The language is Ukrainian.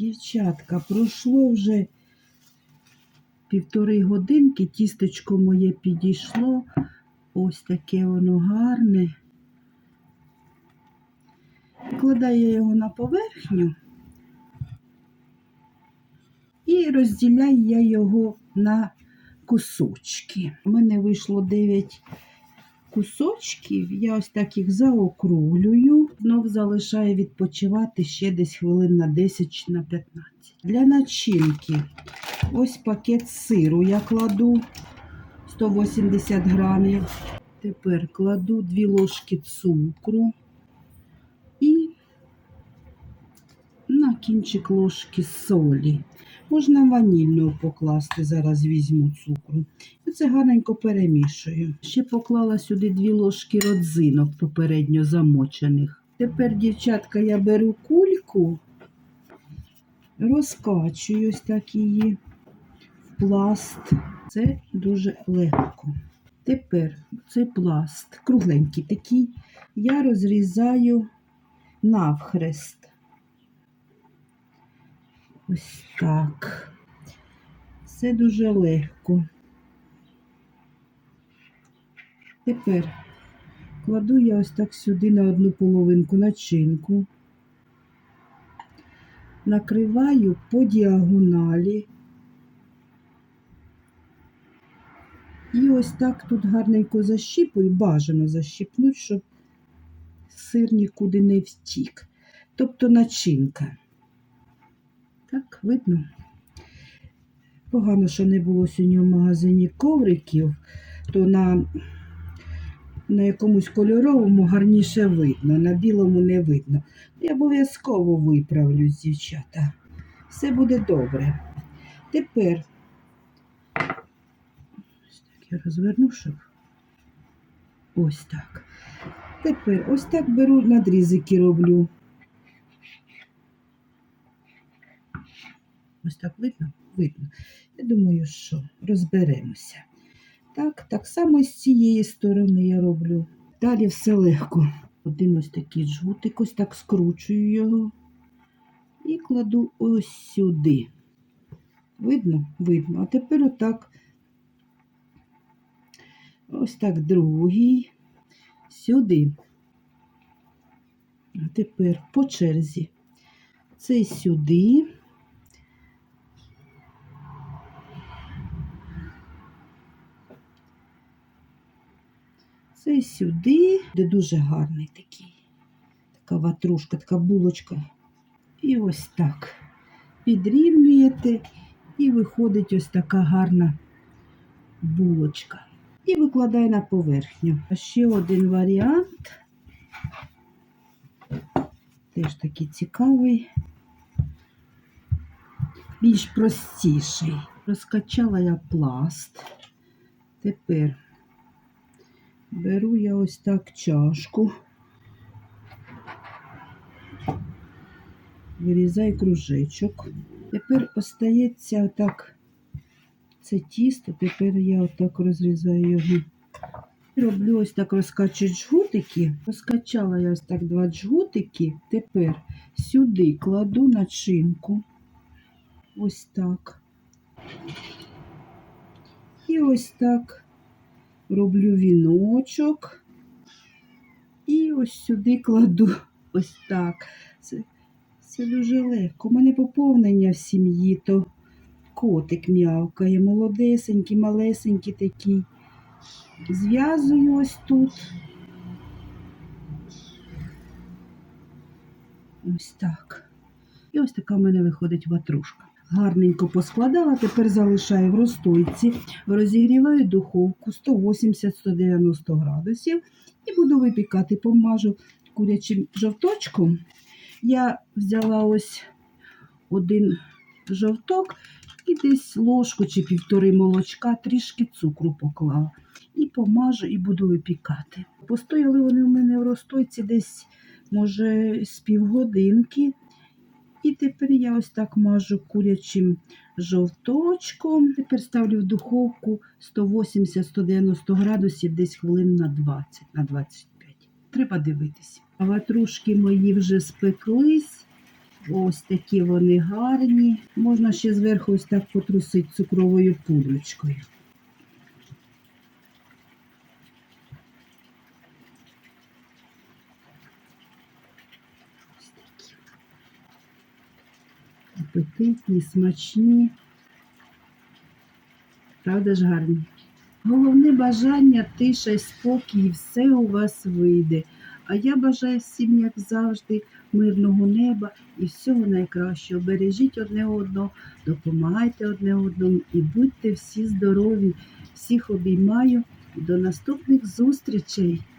Дівчатка, пройшло вже півтори годинки, тістечко моє підійшло. Ось таке воно гарне. Викладаю я його на поверхню і розділяю я його на кусочки. У мене вийшло 9 кусочків. Я ось так їх заокруглюю. Знов залишаю відпочивати ще десь хвилин на 10 чи на 15. Для начинки ось пакет сиру я кладу 180 грамів. Тепер кладу 2 ложки цукру і на кінчик ложки солі. Можна ванільного покласти, зараз візьму цукру. Це гарненько перемішую. Ще поклала сюди 2 ложки родзинок попередньо замочених. Тепер, дівчатка, я беру кульку, розкачую ось так її в пласт. Це дуже легко. Тепер цей пласт, кругленький такий, я розрізаю навхрест. Ось так. Все дуже легко. Тепер кладу я ось так сюди на одну половинку начинку, накриваю по діагоналі. І ось так тут гарненько защіпую, бажано защіпнуть, щоб сир нікуди не втік. Тобто начинка. Так, видно? Погано, що не було сьогодні в магазині ковриків, то на, на якомусь кольоровому гарніше видно, на білому не видно. Я обов'язково виправлюсь, дівчата. Все буде добре. Тепер ось так я розверну, щоб ось так. Тепер ось так беру надрізики роблю. Ось так видно? Видно. Я думаю, що розберемося. Так, так само з цієї сторони я роблю. Далі все легко. Один ось такий жгутик, ось так скручую його і кладу ось сюди. Видно? Видно. А тепер отак, ось так другий, сюди. А тепер по черзі. Цей сюди. Це сюди, де дуже гарний такий. Така ватрушка, така булочка. І ось так. Підрівнюєте, і виходить ось така гарна булочка. І викладаю на поверхню. А ще один варіант. Теж такий цікавий, більш простіший. Розкачала я пласт. Тепер Беру я ось так чашку, вирізаю кружечок. Тепер остається отак це тісто, тепер я отак розрізаю його. Роблю ось так розкачую джгутики. Розкачала я ось так два джгутики. Тепер сюди кладу начинку. Ось так. І ось так роблю віночок і ось сюди кладу ось так. Це, це дуже легко. У мене поповнення в сім'ї, то котик м'явкає, молодесенький, малесенький такий. Зв'язую ось тут. Ось так. І ось така в мене виходить ватрушка. Гарненько поскладала, тепер залишаю в розстойці, розігріваю духовку 180-190 градусів і буду випікати, помажу курячим жовточком. Я взяла ось один жовток і десь ложку чи півтори молочка, трішки цукру поклала. І помажу, і буду випікати. Постояли вони в мене в розстойці десь, може, з півгодинки. І тепер я ось так мажу курячим жовточком. Тепер ставлю в духовку 180-190 градусів, десь хвилин на 20, на 25. Треба дивитися. Ватрушки мої вже спеклись. Ось такі вони гарні. Можна ще зверху ось так потрусити цукровою пудрочкою. Апетитні, смачні. Правда ж гарні? Головне бажання, тиша й спокій, все у вас вийде. А я бажаю всім, як завжди, мирного неба і всього найкращого. Бережіть одне одного, допомагайте одне одному і будьте всі здорові. Всіх обіймаю і до наступних зустрічей.